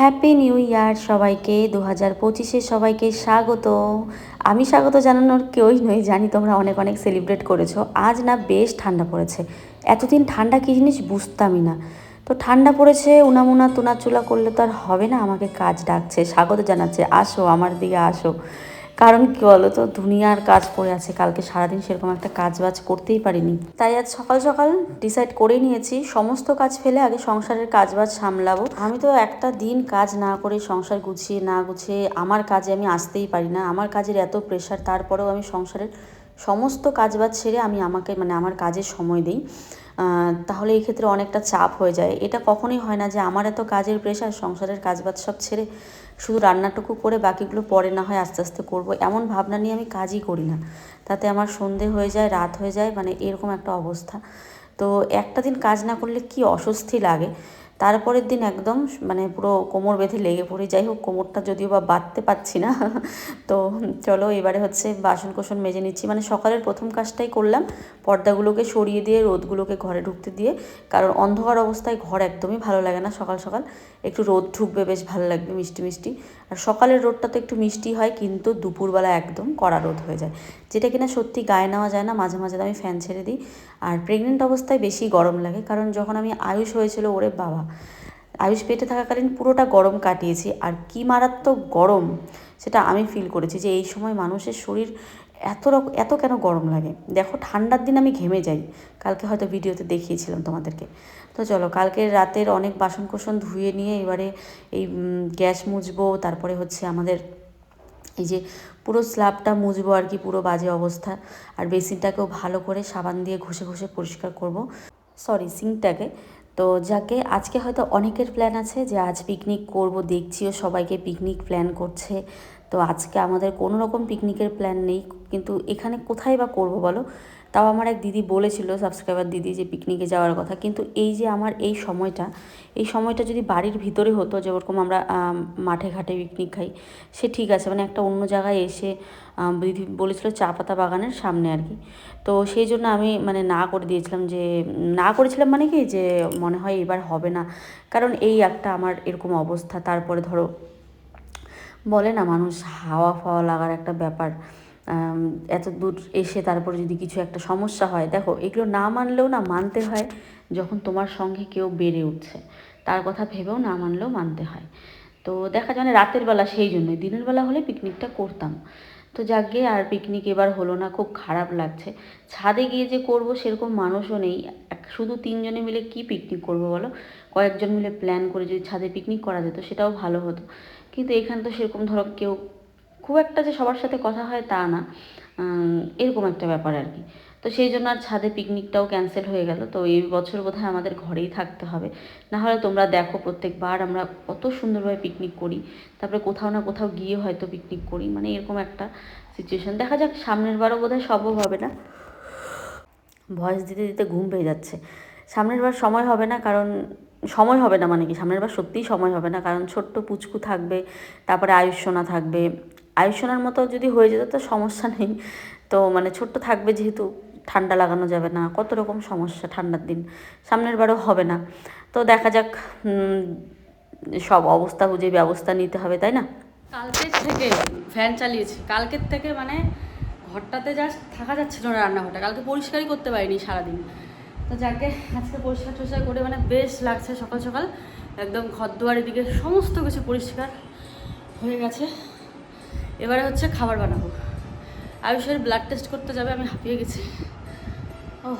Happy new year সবাইকে দু হাজার পঁচিশে সবাইকে স্বাগত। আমি স্বাগত জানানোর কেউই নই, জানি তোমরা অনেক অনেক সেলিব্রেট করেছ। আজ না বেশ ঠান্ডা পড়েছে। এতদিন ঠান্ডা কী জিনিস বুঝতামই না। তো ঠান্ডা পড়েছে, উনামুনা তুনাচুলা করলে তো আর হবে না, আমাকে কাজ ডাকছে, স্বাগত জানাচ্ছে, আসো, আমার দিকে আসো। কারণ কি বলো তো দুনিয়ার কাজ পড়ে আছে। কালকে সারাদিন সেরকম একটা কাজ বাজ করতেই পারিনি। তাই আজ সকাল সকাল ডিসাইড করে নিয়েছি, সমস্ত কাজ ফেলে আগে সংসারের কাজ বাজ সামলাবো। আমি তো একটা দিন কাজ না করে সংসার গুছিয়ে, না গুছিয়ে আমার কাজে আমি আসতেই পারি না। আমার কাজের এত প্রেশার তারপরেও আমি সংসারের সমস্ত কাজ বাজ ছেড়ে আমি আমাকে মানে আমার কাজের সময় দিই। তাহলে এই ক্ষেত্রে অনেকটা চাপ হয়ে যায়। এটা কখনোই হয় না যে আমার এত কাজের প্রেশার সংসারের কাজ বাজ সব ছেড়ে শুধু রান্নাটুকু করে বাকিগুলো পরে না হয় আস্তে আস্তে করব। এমন ভাবনা নিয়ে আমি কাজই করি না। তাতে আমার সন্ধে হয়ে যায়, রাত হয়ে যায় মানে এরকম একটা অবস্থা। তো একটা দিন কাজ না করলে কি অস্বস্তি লাগে? তারপরের দিন একদম মানে পুরো কোমর বেঁধে লেগে পড়ি। যাই হোক, কোমরটা যদিও বা বাঁধতে পারছি না, তো চলো এবারে হচ্ছে বাসন কোসন মেজে নিচ্ছি। মানে সকালের প্রথম কাজটাই করলাম, পর্দাগুলোকে সরিয়ে দিয়ে, রোদগুলোকে ঘরে ঢুকতে দিয়ে, কারণ অন্ধকার অবস্থায় ঘর একদমই ভালো লাগে না সকাল সকাল। একটু রোদ ঢুকবে, বেশ ভালো লাগবে, মিষ্টি মিষ্টি। আর সকালের রোদটা তো একটু মিষ্টি হয়, কিন্তু দুপুরবেলা একদম কড়া রোদ হয়ে যায়। যেটা কিনা সত্যি গায়ে নেওয়া যায় না, মাঝে মাঝে আমি ফ্যান ছেড়ে দিই। আর প্রেগনেন্ট অবস্থায় বেশি গরম লাগে, কারণ যখন আমি আয়ুষ হয়েছিল, ওরে বাবা। আয়ুষ পেটে থাকাকালীন পুরোটা গরম কাটিয়েছি, আর কি মারাত্মক গরম সেটা আমি ফিল করেছি যে এই সময় মানুষের শরীর এত রকম এত কেন গরম লাগে? দেখো ঠান্ডার দিন আমি ঘেমে যাই। কালকে হয়তো ভিডিওতে দেখিয়েছিলাম তোমাদেরকে। তো চলো কালকে রাতের অনেক বাসন কোসন ধুয়ে নিয়ে এবারে এই গ্যাস মুছবো, তারপরে হচ্ছে আমাদের এই যে পুরো স্ল্যাবটা মুছবো আর কি, পুরো বাজে অবস্থা। আর বেসিনটাকেও ভালো করে সাবান দিয়ে ঘষে ঘষে পরিষ্কার করব। সরি, সিঙ্কটাকে। তো যাকে আজকে হয়তো অনেকের প্ল্যান আছে যে আজ পিকনিক করব, দেখছিও সবাইকে পিকনিক প্ল্যান করছে। তো আজকে আমাদের কোনো রকম পিকনিকের প্ল্যান নেই, কিন্তু এখানে কোথায় বা করব বলো? তাও আমার এক দিদি বলেছিল সাবস্ক্রাইবার দিদি, যে পিকনিকে যাওয়ার কথা। কিন্তু এই যে আমার এই সময়টা এই সময়টা যদি বাড়ির ভিতরে হতো, যেরকম আমরা মাঠে ঘাটে পিকনিক খাই, সে ঠিক আছে। মানে একটা অন্য জায়গায় এসে দিদি বলেছিল চা পাতা বাগানের সামনে আর কি। তো সেই জন্য আমি মানে না করে দিয়েছিলাম যে, না করেছিলাম মানে কি, যে মনে হয় এবার হবে না। কারণ এই একটা আমার এরকম অবস্থা। তারপরে ধরো, বলে না মানুষ হাওয়া ফাওয়া লাগার একটা ব্যাপার। এত দূর এসে তারপরে যদি কিছু একটা সমস্যা হয়, দেখো এগুলো না মানলেও না মানতে হয় যখন তোমার সঙ্গে কেউ বেড়ে উঠছে। তার কথা ভেবেও না মানলেও মানতে হয়। তো দেখা যায় মানে রাতের বেলা সেই জন্যই, দিনের বেলা হলে পিকনিকটা করতাম। তো যাকে আর পিকনিক এবার হলো না, খুব খারাপ লাগছে। ছাদে গিয়ে যে করব সেরকম মানুষও নেই। শুধু তিনজনে মিলে কি পিকনিক করব বলো? কয়েকজন মিলে প্ল্যান করে যদি ছাদে পিকনিক করা যেত সেটাও ভালো হতো। কিন্তু এখানে তো সেরকম ধরো কেউ খুব একটা যে সবার সাথে কথা হয় তা না। এরকম একটা ব্যাপার আর কি। তো সেই জন্য আর ছাদে পিকনিকটাও ক্যান্সেল হয়ে গেল। তো এই বছর বোধহয় আমাদের ঘরেই থাকতে হবে। না হলে তোমরা দেখো প্রত্যেকবার আমরা কত সুন্দরভাবে পিকনিক করি। তারপরে কোথাও না কোথাও গিয়ে হয়তো পিকনিক করি। মানে এরকম একটা সিচুয়েশন দেখা যাক, সামনের বারও বোধহয় সম্ভব হবে না। ভয়েস দিতে দিতে ঘুম পেয়ে যাচ্ছে। সামনের বার সময় হবে না, কারণ সময় হবে না মানে কি? সামনের বার সত্যিই সময় হবে না। কারণ ছোট্ট পুচকু থাকবে, তারপরে আয়ুষ্যনা থাকবে আয়ুষ্যনার মতো যদি হয়ে যেত তো সমস্যা নেই। তো মানে ছোট্ট থাকবে যেহেতু, ঠান্ডা লাগানো যাবে না, কত রকম সমস্যা ঠান্ডার দিন, সামনের বারও হবে না। তো দেখা যাক সব অবস্থা বুঝে ব্যবস্থা নিতে হবে, তাই না? কালকের থেকে ফ্যান চালিয়েছি, কালকের থেকে মানে ঘরটাতে যা থাকা যাচ্ছে না রান্নাঘরটা, কালকে পরিষ্কারই করতে পারিনি সারাদিন। তো যাকে আজকে পরিষ্কার টরিষ্কার করে মানে বেশ লাগছে সকাল সকাল, একদম ঘর দুয়ারের দিকে সমস্ত কিছু পরিষ্কার হয়ে গেছে। এবারে হচ্ছে খাবার বানাবো। আয়ুষের ব্লাড টেস্ট করতে যাবে, আমি হাঁপিয়ে গেছি। ও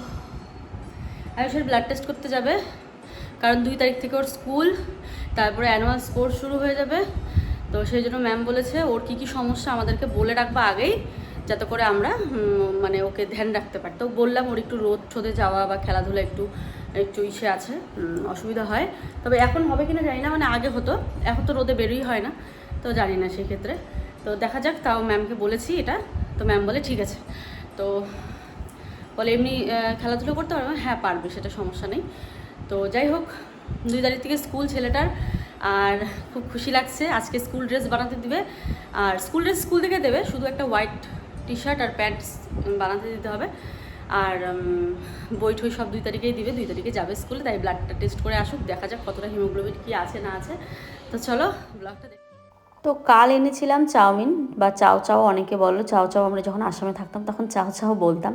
আয়ুষের ব্লাড টেস্ট করতে যাবে, কারণ দুই তারিখ থেকে ওর স্কুল, তারপরে অ্যানুয়াল স্পোর্টস শুরু হয়ে যাবে। তো সেই জন্য ম্যাম বলেছে, ওর কী কী সমস্যা আমাদেরকে বলে রাখবা আগেই, যাতে করে আমরা মানে ওকে ধ্যান রাখতে পারি। তো বললাম ওর একটু রোদ ঠোদে যাওয়া বা খেলাধুলা একটু একটু ইসে আছে অসুবিধা হয়। তবে এখন হবে কিনা জানি না মানে আগে হতো, এখন তো রোদে বেরোই হয় না, তো জানি না সেই ক্ষেত্রে। তো দেখা যাক, তাও ম্যামকে বলেছি এটা। তো ম্যাম বলে, ঠিক আছে। তো বলে, এমনি খেলাধুলো করতে পারবে? হ্যাঁ পারবে, সেটা সমস্যা নেই। তো যাই হোক, দুই তারিখ থেকে স্কুল ছেলেটার, আর খুব খুশি লাগছে। আজকে স্কুল ড্রেস বানাতে দিবে। আর স্কুল ড্রেস স্কুল থেকে দেবে, শুধু একটা হোয়াইট টি শার্ট আর প্যান্ট বানাতে দিতে হবে। আর বই ঠই সব দুই তারিখেই দিবে, দুই তারিখে যাবে স্কুলে, তাই ব্লাডটা টেস্ট করে আসুক, দেখা যাক কতটা হিমোগ্লোবিন কী আছে, না আছে। তো চলো, ব্লগটা দেখ। তো কাল এনেছিলাম চাউমিন বা চাও চাও অনেকে বলো চাও চাও আমরা যখন আসামে থাকতাম তখন চাও চাও বলতাম।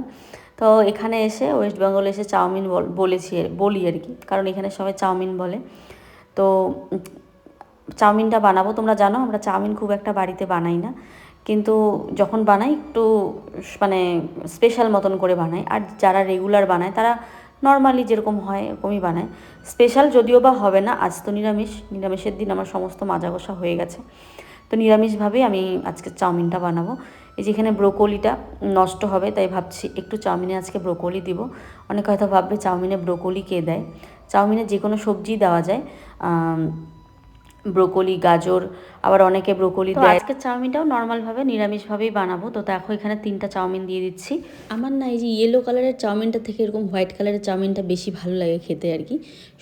তো এখানে এসে ওয়েস্ট বেঙ্গলে এসে চাউমিন বল- বলেছি বলি আর কি, কারণ এখানে সবাই চাউমিন বলে। তো চাউমিনটা বানাবো, তোমরা জানো আমরা চাউমিন খুব একটা বাড়িতে বানাই না, কিন্তু যখন বানাই একটু মানে স্পেশাল মতন করে বানাই। আর যারা রেগুলার বানায় তারা নর্মালি যেরকম হয়, এরকমই বানায়। স্পেশাল যদিও বা হবে না, আজ তো নিরামিষ। নিরামিষের দিন আমার সমস্ত মাজা কষা হয়ে গেছে। তো নিরামিষভাবেই আমি আজকে চাউমিনটা বানাবো। এই যেখানে ব্রোকলিটা নষ্ট হবে, তাই ভাবছি একটু চাউমিনে আজকে ব্রোকলি দিব। অনেক হয়তো ভাববে চাউমিনে ব্রোকলি কে দেয়? চাউমিনে যে কোনো সবজি দেওয়া যায়। ব্রোকলি গাজর আবার অনেকে ব্রোকলি দেয়। আজকে চাউমিনটাও নর্মালভাবে নিরামিষভাবেই বানাবো। তো দেখো এখানে তিনটা চাউমিন দিয়ে দিচ্ছি। আমার না এই যে ইয়েলো কালারের চাউমিনটা থেকে এরকম হোয়াইট কালারের চাউমিনটা বেশি ভালো লাগে খেতে আর কি।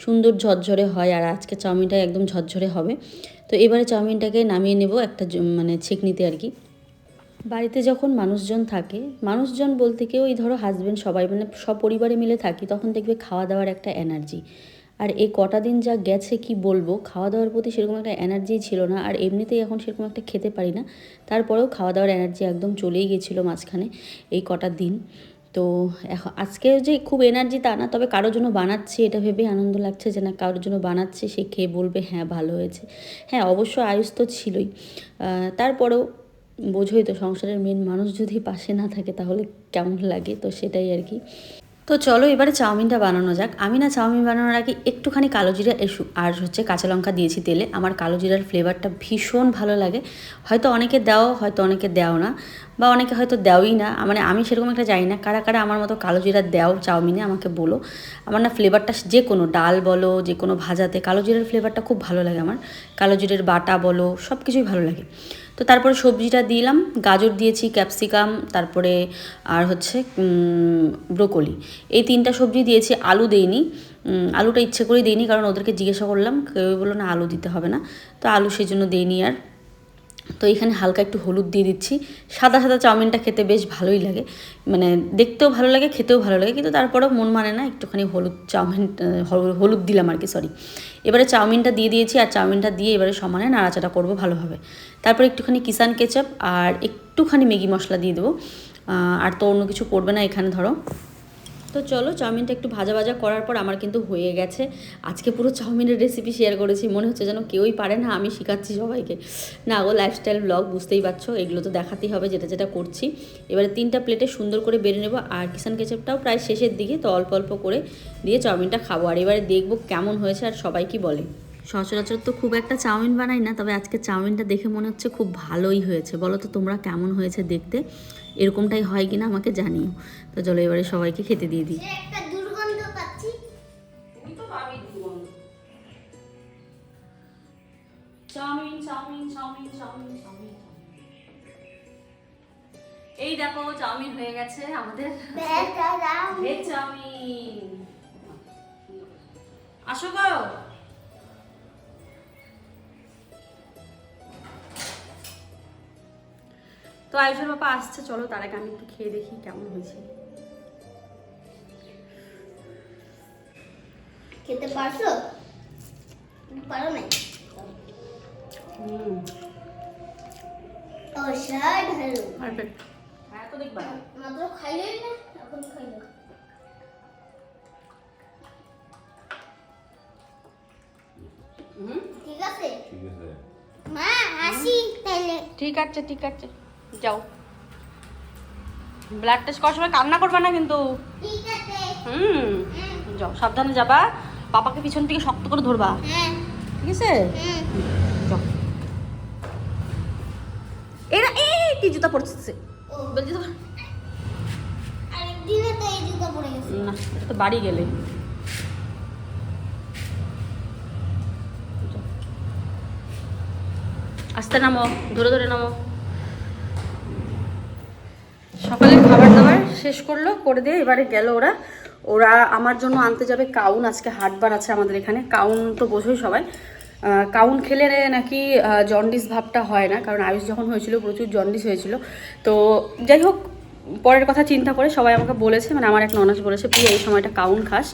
সুন্দর ঝরঝরে হয় আর আজকে চাউমিনটা একদম ঝরঝরে হবে। তো এবারে চাউমিনটাকে নামিয়ে নেব একটা মানে ছেঁকনিতে আর কি। বাড়িতে যখন মানুষজন থাকে মানুষজন বলতে কেউ ওই ধরো হাজব্যান্ড সবাই মানে সব পরিবারে মিলে থাকি তখন দেখবে খাওয়া দাওয়ার একটা এনার্জি আর এই কটা দিন যা গেছে কি বলব খাওয়া দাওয়ার প্রতি সেরকম একটা এনার্জি ছিল না, আর এমনিতেই এখন সেরকম একটা খেতে পারি না। তারপরেও খাওয়া দাওয়ার এনার্জি একদম চলেই গেছিল মাঝখানে এই কটা দিন। তো এখন আজকে যে খুব এনার্জি তা না, তবে কারোর জন্য বানাচ্ছি এটা ভেবে আনন্দ লাগছে যে না, কারোর জন্য বানাচ্ছি, সে খেয়ে বলবে হ্যাঁ ভালো হয়েছে। হ্যাঁ অবশ্য আয়ুষ তো ছিলই। তারপরেও বোঝোই তো সংসারের মেন মানুষ যদি পাশে না থাকে তাহলে কেমন লাগে? তো সেটাই আর কি। তো চলো এবারে চাউমিনটা বানানো যাক। আমি না চাউমিন বানানোর আগে একটুখানি কালো জিরা আর হচ্ছে কাঁচা লঙ্কা দিয়েছি তেলে। আমার কালো জিরার ফ্লেভারটা ভীষণ ভালো লাগে। হয়তো অনেকে দাও, হয়তো অনেকে দেও না, বা অনেকে হয়তো দেওই না। মানে আমি সেরকম একটা জানি না। কারা কারা আমার মতো কালো জিরা দেও চাউমিনে আমাকে বলো। আমার না ফ্লেভারটা যে কোনো ডাল বলো, যে কোনো ভাজাতে কালো জিরার ফ্লেভারটা খুব ভালো লাগে আমার। কালো জিরের বাটা বলো সব কিছুই ভালো লাগে। তো তারপরে সবজিটা দিলাম, গাজর দিয়েছি, ক্যাপসিকাম, তারপরে আর হচ্ছে ব্রোকলি। এই তিনটা সবজি দিয়েছি, আলু দেইনি। আলুটা ইচ্ছে করেই দিইনি, কারণ ওদেরকে জিজ্ঞাসা করলাম কেউ বলল না আলু দিতে হবে না। তো আলু সেই জন্য দিইনি আর। তো এখানে হালকা একটু হলুদ দিয়ে দিচ্ছি। সাদা সাদা চাউমিনটা খেতে বেশ ভালোই লাগে। মানে দেখতেও ভালো লাগে, খেতেও ভালো লাগে, কিন্তু তারপরেও মন মানে না একটুখানি হলুদ চাউমিন হলুদ- দিলাম আর কি সরি এবারে চাউমিনটা দিয়ে দিয়েছি আর চাউমিনটা দিয়ে এবারে সমানে নাড়াচাড়া করব ভালোভাবে। তারপর একটুখানি কিষান কেচাপ আর একটুখানি ম্যাগি মশলা দিয়ে দেবো। আর তো অন্য কিছু করবে না এখানে, ধরো। তো চলো চাউমিনটা একটু ভাজা ভাজা করার পর আমার কিন্তু হয়ে গেছে। আজকে পুরো চাউমিনের রেসিপি শেয়ার করেছি, মনে হচ্ছে যেন কেউই পারে না, আমি শেখাচ্ছি সবাইকে। না গো লাইফস্টাইল ব্লগ বুঝতেই পারছ, এগুলো তো দেখাতেই হবে, যেটা যেটা করছি। এবারে তিনটা প্লেটে সুন্দর করে বেড়ে নেব, আর কিষান কেচাপটাও প্রায় শেষের দিকে, তো অল্প অল্প করে দিয়ে চাউমিনটা খাব। আর এবারে দেখব কেমন হয়েছে, আর সবাই কি বলে। সচরাচর তো খুব একটা চাউমিন বানাই না তবে আজকে চাউমিনটা দেখে মনে হচ্ছে খুব ভালোই হয়েছে। বলো তো তোমরা কেমন হয়েছে দেখতে? এরকমটাই হয় কিনা আমাকে জানিও। তো চলো এবারে সবাইকে খেতে দিয়ে দিই। এই দেখো চাউমিন হয়ে গেছে আমাদের। চাউমিন। আসো গো। তো আয়ুষের বাবা আসছে চলো তার আগে আমি একটু খেয়ে দেখি কেমন হয়েছে। খেতে পারছ? পারো নাই? হুম। পারফেক্ট হ্যাঁ তো দেখবা। মাত্র খাইলেই না? এখন খাইলো হুম। ঠিক আছে? ঠিক আছে। মা আসি তাহলে। ঠিক আছে ঠিক আছে। যাও। ব্লাড টেস্ট করার সময় কান্না করবে না কিন্তু। হুম যাও সাবধানে যাবা। পাপাকে পিছন থেকে শক্ত করে ধরবা। হ্যাঁ। ঠিক আছে? যাও। এরা এই কি জুতা পড়ছে বলছি তো। আরেকদিনে তো এই জুতো না এটা তো বাড়ি গেলে। আস্তে নামো ধরে ধরে নামো। সকালে খাবার দাবার শেষ করল, করে দিয়ে এবারে গেল ওরা। ওরা আমার জন্য আনতে যাবে কাউন, আজকে হাটবার আছে আমাদের এখানে। কাউন তো বোঝোই সবাই। কাউন খেলে নাকি জন্ডিস ভাবটা হয় না, কারণ আয়ুষ যখন হয়েছিল প্রচুর জন্ডিস হয়েছিল। তো যাই হোক, পরের কথা চিন্তা করে সবাই আমাকে বলেছে মানে আমার এক ননাস বলেছে, প্রিয়া, এই সময়টা কাউন খাস।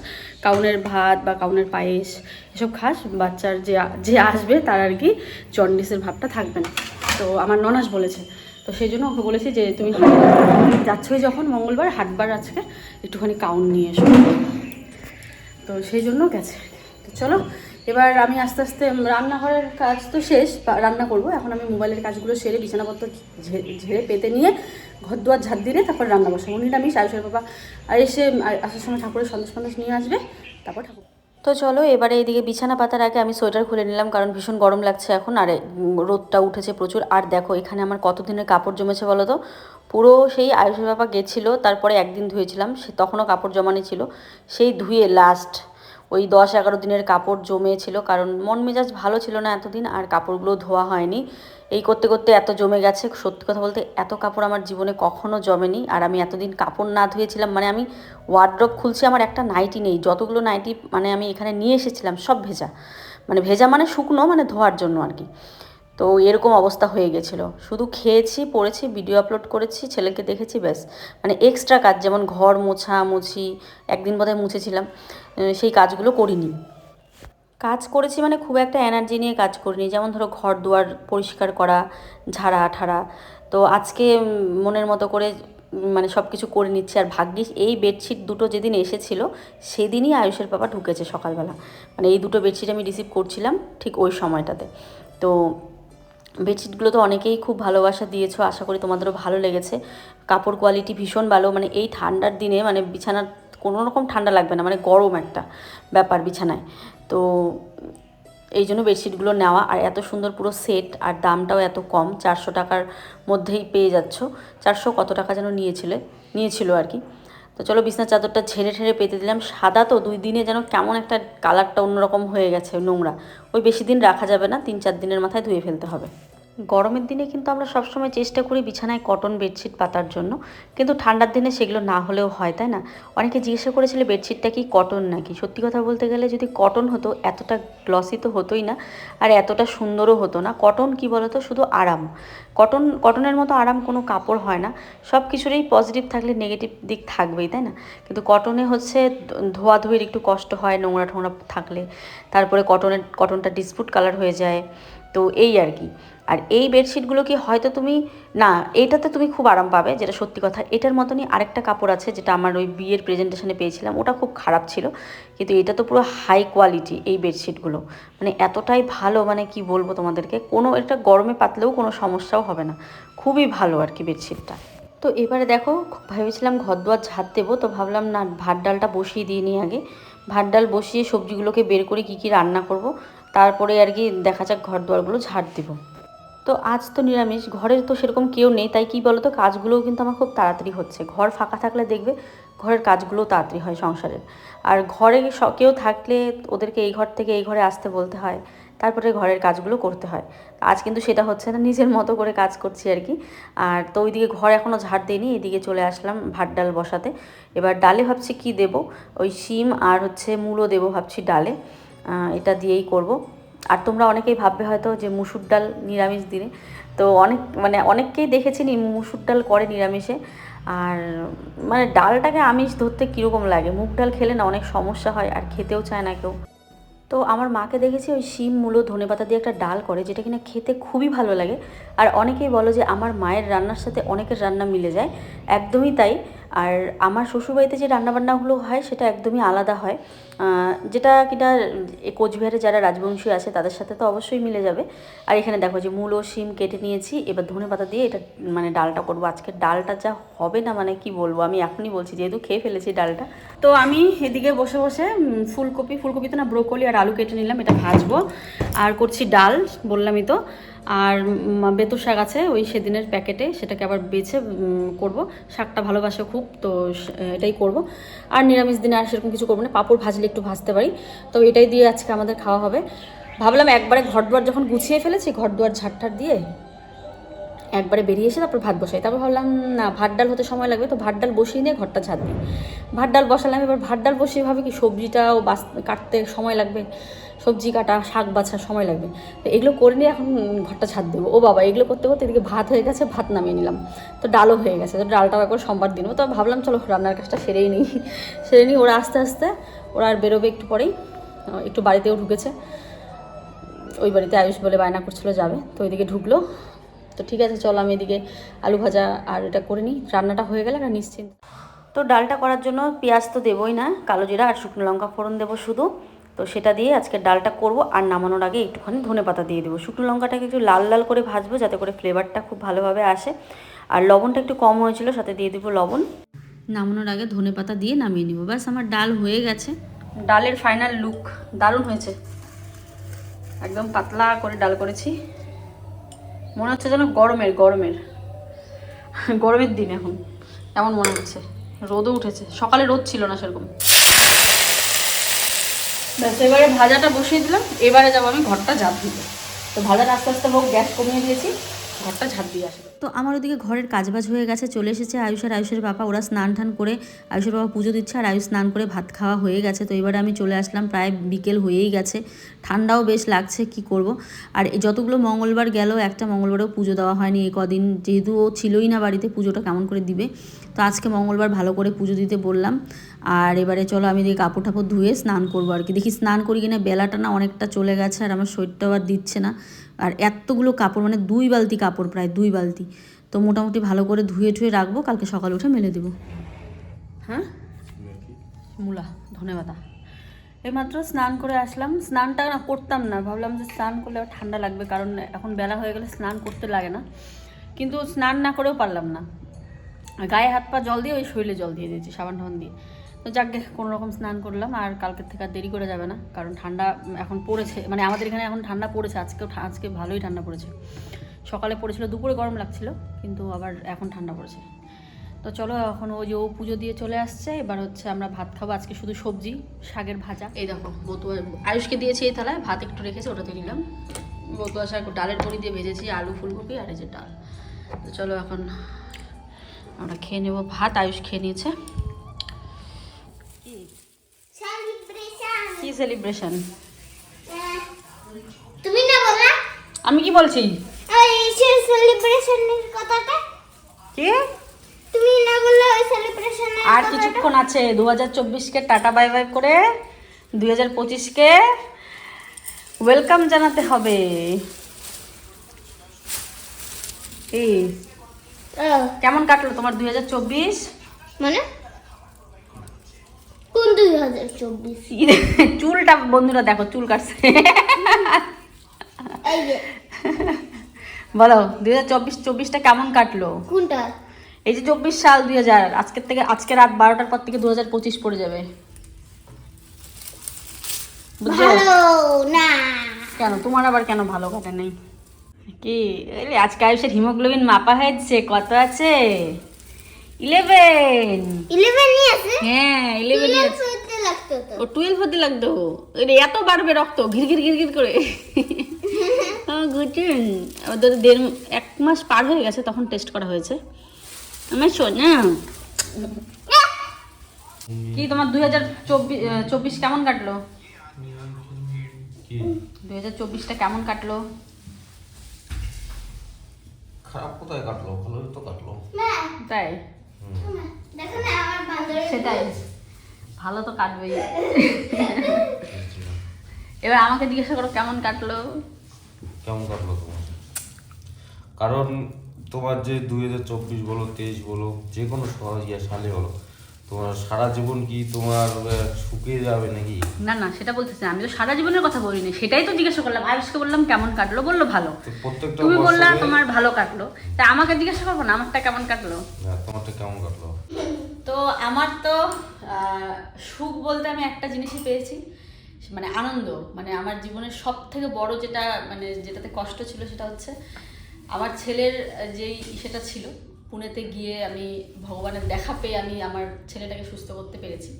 কাউনের ভাত বা কাউনের পায়েস, এসব খাস। বাচ্চার যে যে আসবে তার আর কি জন্ডিসের ভাবটা থাকবে না। তো আমার ননাস বলেছে তো সেই জন্য ওকে বলেছি যে তুমি হাটে যাচ্ছই যখন মঙ্গলবার, হাটবার আজকে। একটুখানি কাউন নিয়ে এসো। তো সেই জন্য গেছে। তো চলো, এবার আমি আস্তে আস্তে রান্নাঘরের কাজ তো শেষ রান্না করব। এখন আমি মোবাইলের কাজগুলো সেরে বিছানাপত্র ঝেড়ে পেতে নিয়ে ঘর দুয়ার ঝাড় দিলে তারপর রান্না বসাবো। নিরামিষ আয়ুষের বাবা আর এসে আসার সময় ঠাকুরের সন্দেশ ফন্দেশ নিয়ে আসবে, তারপর ঠাকুর তো চলো, এবারে এইদিকে বিছানা পাতার আগে আমি সোয়েটার খুলে নিলাম, কারণ ভীষণ গরম লাগছে এখন, আর রোদটা উঠেছে প্রচুর। আর দেখো, এখানে আমার কতদিনের কাপড় জমেছে বলো তো? পুরো সেই আয়ুষ বাবা গেছিল, তারপরে একদিন ধুয়েছিলাম, সে তখনও কাপড় জমানি ছিল, সেই ধুয়ে লাস্ট ওই দশ এগারো দিনের কাপড় জমেছিল, কারণ মন মেজাজ ভালো ছিল না এতদিন আর কাপড়গুলো ধোয়া হয়নি। এই করতে করতে এত জমে গেছে, সত্যি কথা বলতে এত কাপড় আমার জীবনে কখনো জমেনি। আর আমি এতদিন কাপড় না ধুয়েছিলাম মানে আমি ওয়ার্ড্রপ খুলছি, আমার একটা নাইটি নেই। যতগুলো নাইটি মানে আমি এখানে নিয়ে এসেছিলাম, সব ভেজা। মানে ভেজা মানে শুকনো মানে ধোয়ার জন্য আর কি। তো এরকম অবস্থা হয়ে গেছিল। শুধু খেয়েছি, পড়েছি ভিডিও আপলোড করেছি, ছেলেকে দেখেছি, ব্যাস। মানে এক্সট্রা কাজ, যেমন ঘর মোছা মুছি একদিন বোধহয় মুছেছিলাম সেই কাজগুলো করিনি। কাজ করেছি মানে খুব একটা এনার্জি নিয়ে কাজ করিনি, যেমন ধরো ঘর দুয়ার পরিষ্কার করা, ঝাড়া ঠাড়া তো আজকে মনের মতো করে মানে সব কিছু করে নিচ্ছি। আর ভাগ্যিস এই বেডশিট দুটো যেদিন এসেছিল, সেদিনই আয়ুষের বাবা ঢুকেছে সকালবেলা। মানে এই দুটো বেডশিট আমি রিসিভ করছিলাম ঠিক ওই সময়টাতে। তো বেডশিটগুলো তো অনেকেই খুব ভালোবাসা দিয়েছ, আশা করি তোমাদেরও ভালো লেগেছে। কাপড় কোয়ালিটি ভীষণ ভালো মানে এই ঠান্ডার দিনে মানে বিছানার কোনো রকম ঠান্ডা লাগবে না মানে গরম একটা ব্যাপার বিছানায়। তো এই জন্য বেডশিটগুলো নেওয়া, আর এত সুন্দর পুরো সেট আর দামটাও এত কম, চারশো টাকার মধ্যেই পেয়ে যাচ্ছ। চারশো কত টাকা যেন নিয়েছিলে, নিয়েছিল আর কি। তো চলো বিছনার চাদরটা ঝেড়ে ঠেড়ে পেতে দিলাম। সাদা তো, দুই দিনে যেন কেমন একটা কালারটা অন্যরকম হয়ে গেছে নোংরা। ওই বেশি দিন রাখা যাবে না, তিন চার দিনের মাথায় ধুয়ে ফেলতে হবে। গরমের দিনে কিন্তু আমরা সবসময় চেষ্টা করি বিছানায় কটন বেডশিট পাতার জন্য। কিন্তু ঠান্ডার দিনে সেগুলো না হলেও হয়, তাই না? অনেকে জিজ্ঞাসা করেছিল বেডশিটটা কি কটন নাকি? সত্যি কথা বলতে গেলে যদি কটন হতো, এতটা গ্লসি তো হতোই না, আর এতটা সুন্দরও হতো না। কটন কি বলতো? শুধু আরাম। কটন, কটনের মতো আরাম কোনো কাপড় হয় না। সব কিছুরই পজিটিভ থাকলে নেগেটিভ দিক থাকবেই, তাই না? কিন্তু কটনে হচ্ছে ধোয়াধুয়ির একটু কষ্ট হয়, নোংরা ঠোংরা থাকলে। তারপরে কটনের, কটনটা ডিসপুট কালার হয়ে যায়। তো এই আর কি। আর এই বেডশিটগুলো কি হয়তো তুমি, না, এটাতে তুমি খুব আরাম পাবে, যেটা সত্যি কথা, এটার মতনই আরেকটা কাপড় আছে, যেটা আমার ওই বিয়ের প্রেজেন্টেশনে পেয়েছিলাম, ওটা খুব খারাপ ছিল, কিন্তু এটা তো পুরো হাই কোয়ালিটি এই বেডশিটগুলো মানে এতটাই ভালো মানে কি বলব তোমাদেরকে, কোনো এটা গরমে পাতলেও কোনো সমস্যাও হবে না, খুবই ভালো আর কি বেডশিটটা তো এবারে দেখো, ভেবেছিলাম ঘর দুয়ার ঝাড় দেবো, তো ভাবলাম না, ভাত ডালটা বসিয়ে দিয়ে নিই আগে। ভাত ডাল বসিয়ে সবজিগুলোকে বের করে কী কী রান্না করব, তারপরে আর কি দেখা যাক ঘর দুয়ারগুলো ঝাড় দেবো। তো আজ তো নিরামিষ, ঘরের তো সেরকম কেউ নেই, তাই কি বলতো, কাজগুলোও কিন্তু আমার খুব তাড়াতাড়ি হচ্ছে। ঘর ফাঁকা থাকলে দেখবে ঘরের কাজগুলোও তাড়াতাড়ি হয় সংসারের। আর ঘরে কেউ থাকলে ওদেরকে এই ঘর থেকে এই ঘরে আসতে বলতে হয়, তারপরে ঘরের কাজগুলো করতে হয়। আজ কিন্তু সেটা হচ্ছে না, নিজের মতো করে কাজ করছি আর কি। আর তো ওইদিকে ঘর এখনও ঝাড় দিইনি, এদিকে চলে আসলাম ভাত ডাল বসাতে। এবার ডালে ভাবছি কি দেব, ওই শিম আর হচ্ছে মূলো দেবো ভাবছি ডালে। এটা দিয়েই করব। আর তোমরা অনেকেই ভাববে হয়তো যে মুসুর ডাল নিরামিষ দিনে। তো অনেক মানে অনেককেই দেখেছি নি মুসুর ডাল করে নিরামিষে। আর মানে ডালটাকে আমিষ ধরতে কীরকম লাগে? মুগ ডাল খেলে না অনেক সমস্যা হয় আর খেতেও চায় না কেউ। তো আমার মাকে দেখেছি ওই শিম, মূলো, ধনেপাতা দিয়ে একটা ডাল করে যেটা কিনা খেতে খুবই ভালো লাগে। আর অনেকেই বলো যে আমার মায়ের রান্নার সাথে অনেকের রান্না মিলে যায়। একদমই তাই। আর আমার শ্বশুরবাড়িতে যে রান্নাবান্নাগুলো হয়, সেটা একদমই আলাদা হয়। যেটা কিনা কোচবিহারে যারা রাজবংশী আছে, তাদের সাথে তো অবশ্যই মিলে যাবে। আর এখানে দেখো যে মূলো, শিম কেটে নিয়েছি, এবার ধনে পাতা দিয়ে এটা মানে ডালটা করব। আজকে ডালটা যা হবে না মানে কি বলব? আমি এখনই বলছি, যেহেতু খেয়ে ফেলেছি ডালটা। তো আমি এদিকে বসে বসে ফুলকপি ফুলকপি তো না ব্রোকলি আর আলু কেটে নিলাম, এটা ভাজবো। আর করছি ডাল, বললামই তো। আর বেতু শাক আছে ওই সেদিনের প্যাকেটে, সেটাকে আবার বেছে করব। শাকটা ভালোবাসে খুব, তো এটাই করব। আর নিরামিষ দিনে আর সেরকম কিছু করব না, পাপড় ভাজলে একটু ভাজতে পারি। তো এটাই দিয়ে আজকে আমাদের খাওয়া হবে। ভাবলাম একবারে ঘর দুয়ার যখন গুছিয়ে ফেলেছি ঘর দুয়ার ঝাড়টার দিয়ে একবারে বেরিয়ে এসে তারপর ভাত বসাই। তারপর ভাবলাম, না, ভাত ডাল হতে সময় লাগবে, তো ভাত ডাল বসিয়ে নিয়ে ঘরটা ঝাড় দিই ভাত ডাল বসালাম, এবার ভাত ডাল বসিয়ে ভাবে কি সবজিটাও বাস, কাটতে সময় লাগবে, সবজি কাটা, শাক বাছা সময় লাগবে। তো এগুলো করে নিয়ে এখন ঘরটা ছাদ দেবো। ও বাবা, এগুলো করতে করতে এদিকে ভাত হয়ে গেছে, ভাত নামিয়ে নিলাম। তো ডালও হয়ে গেছে, তো ডালটাও একবার সোমবার দিনও তো ভাবলাম, চলো, রান্নার কাজটা সেরেই নিই। সেরে নিই, ওরা আস্তে আস্তে, ওরা আর বেরোবে একটু পরেই একটু বাড়িতেও ঢুকেছে। ওই বাড়িতে আয়ুষ বলে বায়না করছিল, যাবে। তো ওইদিকে ঢুকলো তো ঠিক আছে, চলো আমি এদিকে আলু ভাজা আর এটা করে নিই। রান্নাটা হয়ে গেলে আর নিশ্চিন্ত। তো ডালটা করার জন্য পেঁয়াজ তো দেবই না, কালো জিরা আর শুকনো লঙ্কা ফোড়ন দেবো শুধু। তো সেটা দিয়ে আজকে ডালটা করব আর নামানোর আগে একটুখানি ধনে পাতা দিয়ে দেবো। শুকনো লঙ্কাটাকে একটু লাল লাল করে ভাজবো যাতে করে ফ্লেভারটা খুব ভালোভাবে আসে। আর লবণটা একটু কম হয়েছিল, সাথে দিয়ে দেবো লবণ। নামানোর আগে ধনে পাতা দিয়ে নামিয়ে নিব। ব্যাস, আমার ডাল হয়ে গেছে। ডালের ফাইনাল লুক দারুণ হয়েছে। একদম পাতলা করে ডাল করেছি। মনে হচ্ছে যেন গরমের গরমের। গরমের দিন এখন, এমন মনে হচ্ছে। রোদও উঠেছে। সকালে রোদ ছিল না সেরকম। ব্যাস, এবারে ভাজাটা বসিয়ে দিলাম। এবারে যাব আমি ঘরটা জাপ দিতে। তো ভাজাটা আস্তে আস্তে হোক, গ্যাস কমিয়ে দিয়েছি। ঘরটা ঝাঁপ দিয়ে আসবে তো আমার ওদিকে ঘরের কাজবাজ হয়ে গেছে, চলে এসেছে আয়ুষ আর আয়ুষের বাবা। ওরা স্নান টান করে আয়ুষের বাবা পুজো দিচ্ছে আর আয়ুষ স্নান করে ভাত খাওয়া হয়ে গেছে। তো এবারে আমি চলে আসলাম, প্রায় বিকেল হয়েই গেছে। ঠান্ডাও বেশ লাগছে, কি করব? আর যতগুলো মঙ্গলবার গেল, একটা মঙ্গলবারেও পুজো দেওয়া হয়নি। এই কদিন যেহেতু ও ছিলই না বাড়িতে, পুজোটা কেমন করে দিবে? তো আজকে মঙ্গলবার ভালো করে পুজো দিতে বললাম। আর এবারে চলো আমি দিয়ে কাপড় টাপড় ধুয়ে স্নান করব আর কি। দেখি স্নান করি কিনা, বেলাটা না অনেকটা চলে গেছে আর আমার শরীরটাও আর দিচ্ছে না। আর এতগুলো কাপড় মানে দুই বালতি কাপড়, প্রায় দুই বালতি। তো মোটামুটি ভালো করে ধুয়ে টুয়ে রাখব, কালকে সকালে উঠে মেলে দেবো। হ্যাঁ? মূলা ধনেপাতা এইমাত্র স্নান করে আসলাম। স্নানটা না করতাম না। ভাবলাম যে স্নান করলে ঠান্ডা লাগবে, কারণ এখন বেলা হয়ে গেলে স্নান করতে লাগে না। কিন্তু স্নান না করেও পারলাম না। গায়ে হাত পা জল দিয়ে ওই শরীরে জল দিয়ে দিয়েছি সাবান টাবান দিয়ে। তো যাকে কোনো রকম স্নান করলাম, আর কালকের থেকে আর দেরি করে যাবে না, কারণ ঠান্ডা এখন পড়েছে মানে আমাদের এখানে এখন ঠান্ডা পড়েছে, আজকেও আজকে ভালোই ঠান্ডা পড়েছে। সকালে পড়েছিল, দুপুরে গরম লাগছিল, কিন্তু আবার এখন ঠান্ডা পড়েছে। তো চলো, এখন ওই যে ও পুজো দিয়ে চলে আসছে, এবার হচ্ছে আমরা ভাত খাব, আজকে শুধু সবজি, শাকের ভাজা। এই দেখো বতুয়া আয়ুষকে দিয়েছি এই থালায়, ভাত একটু রেখেছে, ওটাতে নিলাম। বতুয়া শাক, ডালের বড়ি দিয়ে ভেজেছি, আলু, ফুলকপি, আর এই যে ডাল। তো চলো, এখন আমরা খেয়ে নেব ভাত, আয়ুষ খেয়ে নিয়েছে সেলিব্রেশন কি সেলিব্রেশন তুমি না বলা আমি কি বলছি? ওই সেলিব্রেশনের কথাটা? কি? তুমি না বললে ওই সেলিব্রেশনের আর কিছুক্ষণ আছে দু হাজার চব্বিশকে টাটা বাই বাই করে দুই হাজার পঁচিশকে ওয়েলকাম জানাতে হবে। এই কেমন কাটলো তোমার দুই হাজার চব্বিশ? মানে? কোন দুই হাজার চব্বিশ। চুলটা বন্ধুরা দেখো চুল কাটছে। বলো দুই হাজার চব্বিশ চব্বিশটা কেমন কাটলো? কোনটা? এই যে চব্বিশ সাল দুই হাজার আজকের থেকে আজকে রাত বারোটার পর থেকে দু হাজার পঁচিশ পড়ে যাবে। কেন? তোমার আবার কেন ভালো কাটে নেই? কি? আজকে আয়ুষের হিমোগ্লোবিন মাপা হয়েছে কত আছে? ইলেভেন ইলেভেন আছে হ্যাঁ ইলেভেন চলতে ও টুয়েলভ হতে লাগতো। এত বাড়বে রক্ত ঘির ঘির ঘির ঘির করে। গুটুন আবার দেড় এক মাস পার হয়ে গেছে তখন টেস্ট করা হয়েছে। আমার শোনা কি তোমার দুই হাজার চব্বিশ চব্বিশ কেমন কাটলো? দুই হাজার চব্বিশটা কেমন কাটলো? খারাপ কোথায় কাটলো? ভালোই তো কাটলো। তাই? দেখো না আমার বান্ধবী সেটাই। ভালো তো কাটবেই। এবার আমাকে জিজ্ঞাসা করো কেমন কাটলো? কেমন কাটলো তোমার? কারণ তোমার যে দুই হাজার চব্বিশ বলো তেইশ বলো যে কোনো সহজ ইয়ে সালে বলো তোমার সারা জীবন কি তোমার শুকিয়ে যাবে নাকি? না না সেটা বলতেছি আমি তো সারা জীবনের কথা বলিনি। সেটাই তো জিজ্ঞাসা করলাম। আয়ুষকে বললাম কেমন কাটলো? বলল ভালো। প্রত্যেকটা তুমি বললা তোমার ভালো কাটলো। তা আমাকে জিজ্ঞাসা করব না আমারটা কেমন কাটলো? না, তোমারটা কেমন কাটলো? তো আমার তো আহ, সুখ বলতে আমি একটা জিনিসই পেয়েছি। মানে আনন্দ। মানে আমার জীবনের সব থেকে বড় যেটা মানে যেটাতে কষ্ট ছিল সেটা হচ্ছে আমার ছেলের যেই সেটা ছিল পুনেতে গিয়ে আমি ভগবানের দেখা পেয়ে আমি আমার ছেলেটাকে সুস্থ করতে পেরেছি।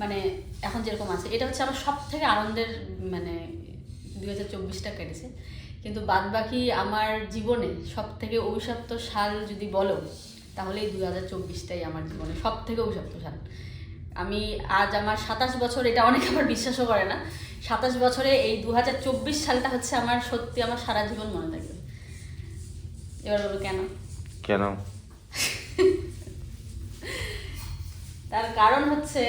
মানে এখন যেরকম আছে, এটা হচ্ছে আমার সব থেকে আনন্দের মানে দুই হাজার চব্বিশটা কেটেছে। কিন্তু বাদ বাকি আমার জীবনে সব থেকে অভিশপ্ত সাল যদি বলো, তাহলে দুই হাজার চব্বিশটাই আমার জীবনে সব থেকে অভিশপ্ত সাল। আমি আজ আমার সাতাশ বছর, এটা অনেকে আমার বিশ্বাসও করে না। সাতাশ বছরে এই দু হাজার চব্বিশ সালটা হচ্ছে আমার সত্যি আমার সারা জীবন মনে থাকবে। এবার বলো কেন? কেন? তার কারণ হচ্ছে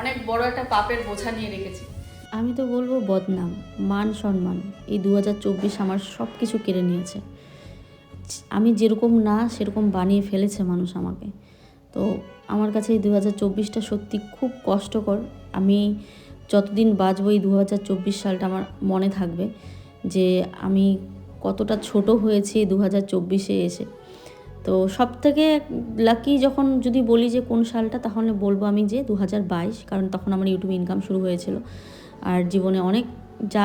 অনেক বড় একটা পাপের বোঝা নিয়ে রেখেছি। আমি তো বলব বদনাম, মান সম্মান, এই দু হাজার চব্বিশ আমার সব কিছু কেড়ে নিয়েছে। আমি যেরকম না, সেরকম বানিয়ে ফেলেছে মানুষ আমাকে। তো আমার কাছে এই দু হাজার চব্বিশটা সত্যি খুব কষ্টকর। আমি যতদিন বাঁচবো এই দু হাজার চব্বিশ সালটা আমার মনে থাকবে যে আমি কতটা ছোট হয়েছি দু হাজার চব্বিশে এসে। তো সব থেকে লাকি যখন যদি বলি যে কোন সালটা, তাহলে বলব আমি যে দু হাজার বাইশ, কারণ তখন আমার ইউটিউব ইনকাম শুরু হয়েছিল। আর জীবনে অনেক যা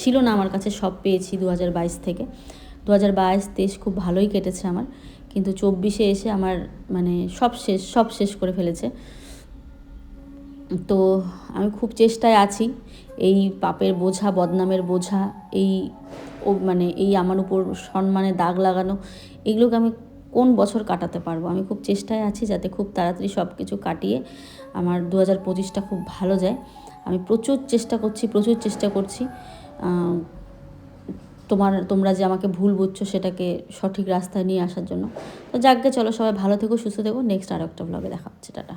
ছিল না আমার কাছে সব পেয়েছি দু হাজার বাইশ থেকে। দু হাজার বাইশ, তেইশ খুব ভালোই কেটেছে আমার, কিন্তু চব্বিশে এসে আমার মানে সব শেষ সব শেষ করে ফেলেছে। তো আমি খুব চেষ্টায় আছি, এই পাপের বোঝা, বদনামের বোঝা, এই ও মানে এই আমার উপর সম্মানে দাগ লাগানো, এগুলোকে আমি কোন বছর কাটাতে পারব? আমি খুব চেষ্টায় আছি যাতে খুব তাড়াতাড়ি সব কিছু কাটিয়ে আমার দু হাজার পঁচিশটা খুব ভালো যায়। আমি প্রচুর চেষ্টা করছি, প্রচুর চেষ্টা করছি। তোমার, তোমরা যে আমাকে ভুল বুঝছ সেটাকে সঠিক রাস্তায় নিয়ে আসার জন্য। তো যাকগে চলো সবাই ভালো থেকো, সুস্থ থেকো। নেক্সট আর একটা ব্লগে দেখা হচ্ছে। টাটা।